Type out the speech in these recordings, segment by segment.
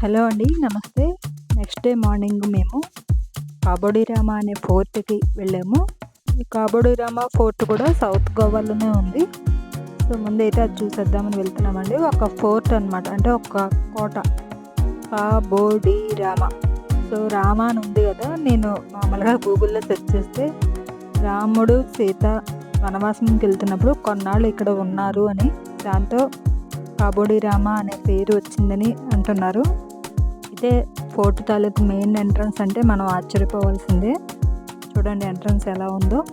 Hello అండి నమస్తే. Next day morning మేము కాబోడిరామ అనే ఫోర్ట్కి వెళ్ళాము. ఈ కాబోడిరామ ఫోర్ట్ కూడా సౌత్ గోవాలోనే ఉంది. సో ముందైతే అది చూసేద్దామని వెళ్తున్నామండి. ఒక ఫోర్ట్ అనమాట అంటే ఒక కోట. కాబోడిరామ. సో రామ అని ఉంది కదా నేను మామూలుగా గూగుల్లో సెర్చ్ చేస్తే రాముడు సీత వనవాసంకి వెళ్తున్నప్పుడు కొన్నాళ్ళు ఇక్కడ ఉన్నారు అని దాంతో కాబోడిరామ అనే పేరు వచ్చిందని అంటున్నారు. ఇదే ఫోర్ట్ తాలూకు మెయిన్ ఎంట్రన్స్ అంటే మనం ఆశ్చర్యపోవాల్సిందే. చూడండి ఎంట్రన్స్ ఎలా ఉందో.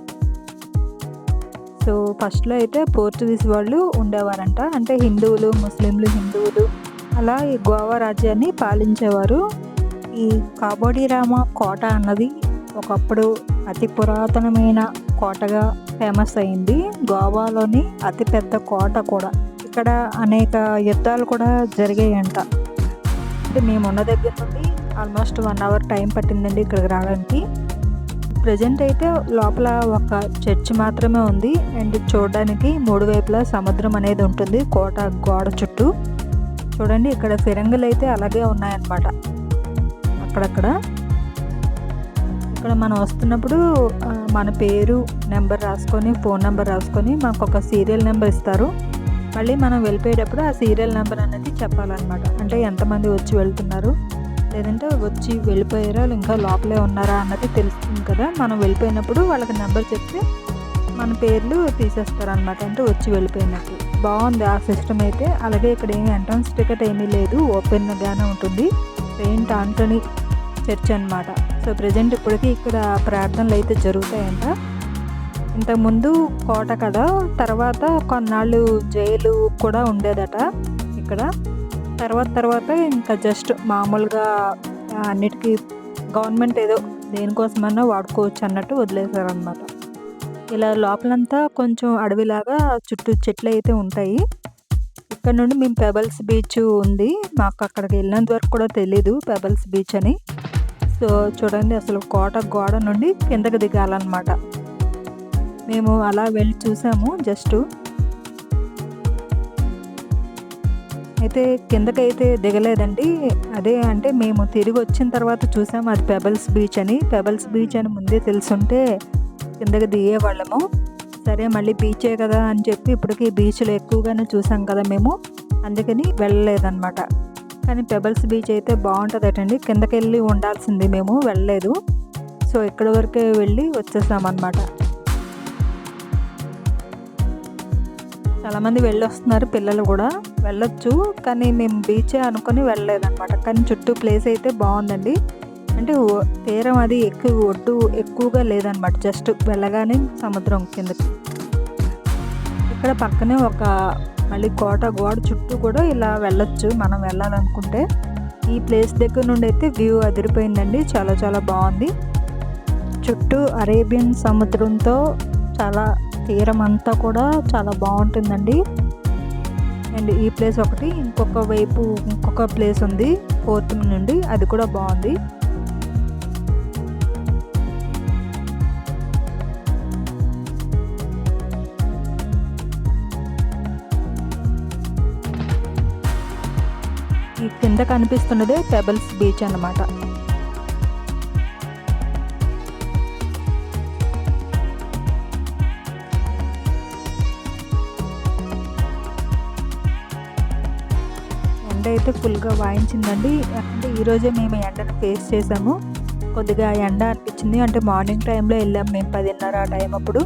సో ఫస్ట్లో అయితే పోర్చుగీస్ వాళ్ళు ఉండేవారంట. అంటే హిందువులు ముస్లింలు హిందువులు. అలా ఈ గోవా రాజ్యాన్ని పాలించేవారు. ఈ కాబోడిరామ కోట అన్నది ఒకప్పుడు అతి పురాతనమైన కోటగా ఫేమస్ అయింది. గోవాలోని అతిపెద్ద కోట కూడా. ఇక్కడ అనేక యుద్ధాలు కూడా జరిగాయంట. అంటే మేము ఉన్న దగ్గర నుండి ఆల్మోస్ట్ వన్ అవర్ టైం పట్టిందండి ఇక్కడికి రావడానికి. ప్రజెంట్ అయితే లోపల ఒక చర్చ్ మాత్రమే ఉంది. అండ్ చూడడానికి మూడు వైపులా సముద్రం అనేది ఉంటుంది. కోట గోడ చుట్టూ. చూడండి ఇక్కడ ఫిరంగులు అయితే అలాగే ఉన్నాయన్నమాట. అక్కడక్కడ. ఇక్కడ మనం వస్తున్నప్పుడు మన పేరు నెంబర్ రాసుకొని ఫోన్ నెంబర్ రాసుకొని మనకు ఒక సీరియల్ నెంబర్ ఇస్తారు. మళ్ళీ మనం వెళ్ళిపోయేటప్పుడు ఆ సీరియల్ నెంబర్ అనేది చెప్పాలన్నమాట. అంటే ఎంతమంది వచ్చి వెళ్తున్నారు? లేదంటే వచ్చి వెళ్ళిపోయారా? ఇంకా లోపలే ఉన్నారా? అన్నది తెలుస్తుంది కదా. మనం వెళ్ళిపోయినప్పుడు వాళ్ళకి నెంబర్ చెప్తే మన పేర్లు తీసేస్తారనమాట అంటే వచ్చి వెళ్ళిపోయినట్టు. బాగుంది ఆ సిస్టమ్ అయితే. అలాగే ఇక్కడ ఏమి ఎంట్రన్స్ టికెట్ ఏమీ లేదు. ఓపెన్గానే ఉంటుంది. సెయింట్ ఆంటనీ చర్చ్ అనమాట సో ప్రజెంట్ ఇప్పటికీ ఇక్కడ ప్రార్థనలు అయితే జరుగుతాయంట. ఇంతకుముందు కోట కదా. తర్వాత కొన్నాళ్ళు జైలు కూడా ఉండేదట. ఇక్కడ. తర్వాత తర్వాత ఇంకా జస్ట్ మామూలుగా అన్నిటికీ గవర్నమెంట్ ఏదో దేనికోసమన్నా వాడుకోవచ్చు అన్నట్టు వదిలేశారనమాట ఇలా లోపలంతా కొంచెం అడవిలాగా చుట్టూ చెట్లు అయితే ఉంటాయి. ఇక్కడ నుండి మేము పెబల్స్ బీచ్ ఉంది. మాకు అక్కడికి వెళ్ళినంత వరకు కూడా తెలీదు పెబల్స్ బీచ్ అని. సో చూడండి అసలు కోట గోడ నుండి కిందకి దిగాలన్నమాట. మేము అలా వెళ్ళి చూసాము జస్ట్ అయితే కిందకైతే దిగలేదండి. అదే అంటే మేము తిరిగి వచ్చిన తర్వాత చూసాము అది పెబల్స్ బీచ్ అని. పెబల్స్ బీచ్ అని ముందే తెలుసుంటే కిందకి దిగేవాళ్ళము. సరే మళ్ళీ బీచే కదా అని చెప్పి ఇప్పటికీ బీచ్లు ఎక్కువగానే చూసాం కదా మేము. అందుకని వెళ్ళలేదన్నమాట. కానీ పెబల్స్ బీచ్ అయితే బాగుంటుందటండి. కిందకి వెళ్ళి ఉండాల్సింది మేము వెళ్ళలేదు. సో ఇక్కడ వరకే వెళ్ళి వచ్చేసామన్నమాట. చాలామంది వెళ్ళి వస్తున్నారు పిల్లలు కూడా. వెళ్ళొచ్చు. కానీ మేము బీచే అనుకొని వెళ్ళలేదన్నమాట. కానీ చుట్టూ ప్లేస్ అయితే బాగుందండి. అంటే తీరం అది ఎక్కువ ఒడ్డు ఎక్కువగా లేదనమాట జస్ట్ వెళ్ళగానే సముద్రం కిందకి. ఇక్కడ పక్కనే ఒక మళ్ళీ కోట గోడ చుట్టూ కూడా ఇలా వెళ్ళొచ్చు. మనం వెళ్ళాలనుకుంటే. ఈ ప్లేస్ దగ్గర నుండి అయితే వ్యూ అదిరిపోయిందండి. చాలా చాలా బాగుంది. చుట్టూ అరేబియన్ సముద్రంతో చాలా తీరం అంతా కూడా చాలా బాగుంటుందండి. అండ్ ఈ ప్లేస్ ఒకటి ఇంకొక వైపు ఇంకొక ప్లేస్ ఉంది ఫోర్త్ నుండి అది కూడా బాగుంది. ఈ కింద కనిపిస్తున్నదే పెబల్స్ బీచ్ అన్నమాట. ఎండ అయితే ఫుల్గా వాయించిందండి. అంటే ఈరోజే మేము ఎండను ఫేస్ చేసాము. కొద్దిగా ఎండ అనిపించింది. అంటే మార్నింగ్ టైంలో వెళ్ళాము మేము పదిన్నర ఆ టైం అప్పుడు.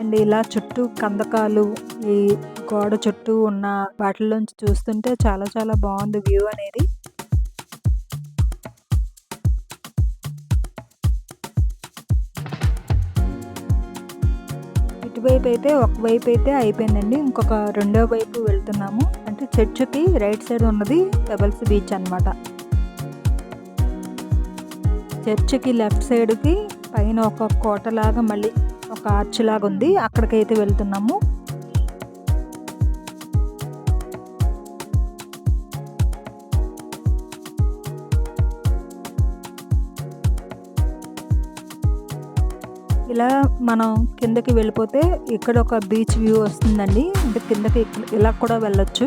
అండ్ ఇలా చుట్టూ కందకాలు ఈ గోడ చుట్టూ ఉన్న వాటిలోంచి చూస్తుంటే చాలా చాలా బాగుంది వ్యూ అనేది. వైపు అయితే ఒకవైపు అయితే అయిపోయిందండి. ఇంకొక రెండో వైపు వెళ్తున్నాము. అంటే చర్చికి రైట్ సైడ్ ఉన్నది పెబల్స్ బీచ్ అనమాట చర్చికి లెఫ్ట్ సైడ్కి పైన ఒక కోటలాగా మళ్ళీ ఒక ఆర్చ్ లాగా ఉంది. అక్కడికైతే వెళ్తున్నాము. ఇలా మనం కిందకి వెళ్ళిపోతే ఇక్కడ ఒక బీచ్ వ్యూ వస్తుందండి. అంటే కిందకి ఇలా కూడా వెళ్ళొచ్చు.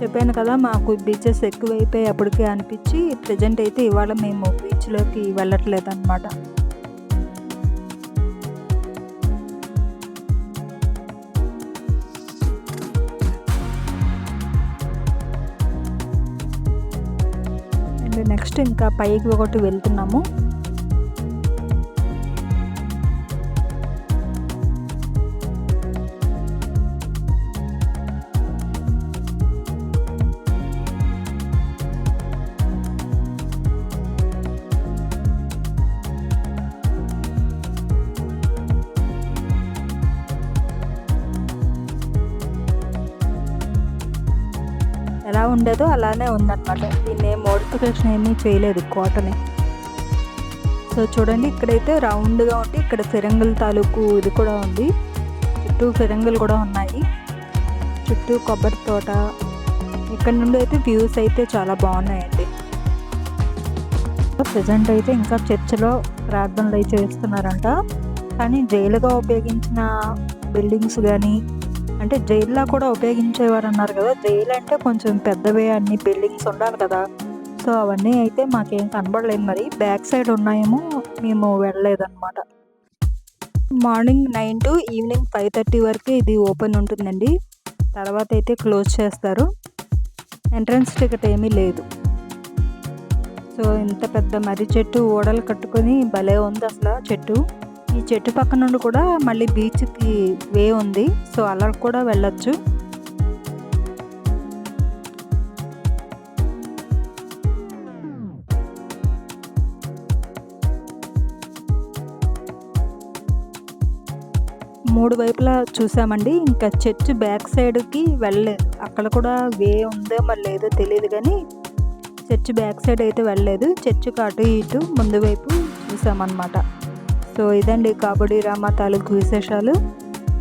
చెప్పాను కదా మాకు బీచెస్ ఎక్కువైపోయి అప్పటికే అనిపించి ప్రజెంట్ అయితే ఇవాళ మేము బీచ్లోకి వెళ్ళట్లేదు అనమాట అండ్ నెక్స్ట్ ఇంకా పైకి ఒకటి వెళ్తున్నాము. ఎలా ఉండేదో అలానే ఉందన్నమాట. దీన్ని మోడిఫికేషన్ ఏమీ చేయలేదు కోటని సో చూడండి ఇక్కడైతే రౌండ్గా ఉండి ఇక్కడ ఫిరంగుల తాలూకు ఇది కూడా ఉంది. చుట్టూ ఫిరంగులు కూడా ఉన్నాయి. చుట్టూ కొబ్బరి తోట. ఇక్కడ నుండి అయితే వ్యూస్ అయితే చాలా బాగున్నాయండి. ప్రజెంట్ అయితే ఇంకా చర్చిలో ప్రార్థనలు అయితే చేస్తున్నారంట. కానీ జైలుగా ఉపయోగించిన బిల్డింగ్స్ కానీ అంటే జైల్లో కూడా ఉపయోగించేవారు అన్నారు కదా. జైలు అంటే కొంచెం పెద్దవే అన్ని బిల్డింగ్స్ ఉండాలి కదా. సో అవన్నీ అయితే మాకేం కనబడలేదు మరి. బ్యాక్ సైడ్ ఉన్నాయేమో మేము వెళ్ళలేదన్నమాట. Morning nine to evening five thirty వరకు ఇది ఓపెన్ ఉంటుందండి. తర్వాత అయితే క్లోజ్ చేస్తారు. ఎంట్రన్స్ టికెట్ ఏమీ లేదు. సో ఇంత పెద్ద మర్రి చెట్టు ఓడలు కట్టుకొని భలే ఉంది అసలు చెట్టు. ఈ చెట్టు పక్క నుండి కూడా మళ్ళీ బీచ్కి వే ఉంది. సో అలా కూడా వెళ్ళొచ్చు. మూడు వైపులా చూసామండి. ఇంకా చర్చ్ బ్యాక్ సైడ్కి వెళ్ళలేదు అక్కడ కూడా వే ఉందో మరి లేదో తెలియదు కానీ చర్చ్ బ్యాక్ సైడ్ అయితే వెళ్ళలేదు. చర్చ్కి అటు ఇటు ముందు వైపు చూసామన్నమాట. సో ఇదండి కాబడి రామ తాలూకు విశేషాలు.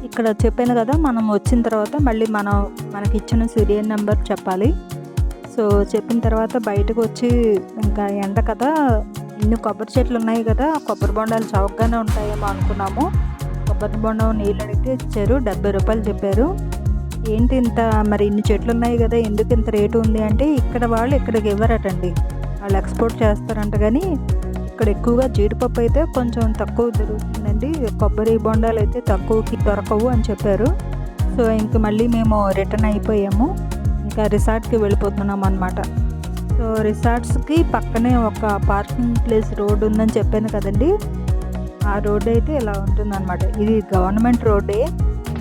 ఇక్కడ చెప్పాను కదా మనం వచ్చిన తర్వాత మళ్ళీ మనం మనకి ఇచ్చిన సీరియల్ నెంబర్ చెప్పాలి. సో చెప్పిన తర్వాత బయటకు వచ్చి ఇంకా ఎండ కదా ఇన్ని కొబ్బరి చెట్లు ఉన్నాయి కదా కొబ్బరి బొండాలు చౌకగానే ఉంటాయేమో అనుకున్నాము. కొబ్బరి బొండం నీళ్ళు అడిగితే ఇచ్చారు డెబ్బై రూపాయలు చెప్పారు. ఏంటి ఇంత మరి ఇన్ని చెట్లు ఉన్నాయి కదా ఎందుకు ఇంత రేటు ఉంది అంటే ఇక్కడ వాళ్ళు ఇక్కడికి ఇవ్వరటండి. వాళ్ళు ఎక్స్పోర్ట్ చేస్తారంట కానీ ఇక్కడ ఎక్కువగా జీడిపప్పు అయితే కొంచెం తక్కువ దొరుకుతుందండి. కొబ్బరి బొండాలు అయితే తక్కువకి దొరకవు అని చెప్పారు. సో ఇంక మళ్ళీ మేము రిటర్న్ అయిపోయాము. ఇంకా రిసార్ట్కి వెళ్ళిపోతున్నాం అనమాట సో రిసార్ట్స్కి పక్కనే ఒక పార్కింగ్ ప్లేస్ రోడ్ ఉందని చెప్పాను కదండి. ఆ రోడ్ అయితే ఇలా ఉంటుందన్నమాట. ఇది గవర్నమెంట్ రోడ్డే.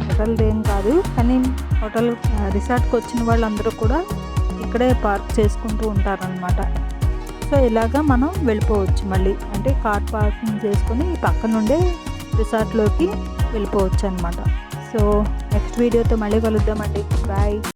హోటల్ ఏం కాదు. కానీ హోటల్ రిసార్ట్కి వచ్చిన వాళ్ళందరూ కూడా ఇక్కడే పార్క్ చేసుకుంటూ ఉంటారనమాట సో ఇలాగా మనం వెళ్ళిపోవచ్చు మళ్ళీ? అంటే కార్ పార్కింగ్ చేసుకొని పక్క నుండే రిసార్ట్లోకి వెళ్ళిపోవచ్చు అనమాట సో నెక్స్ట్ వీడియోతో మళ్ళీ కలుద్దామండి. బాయ్.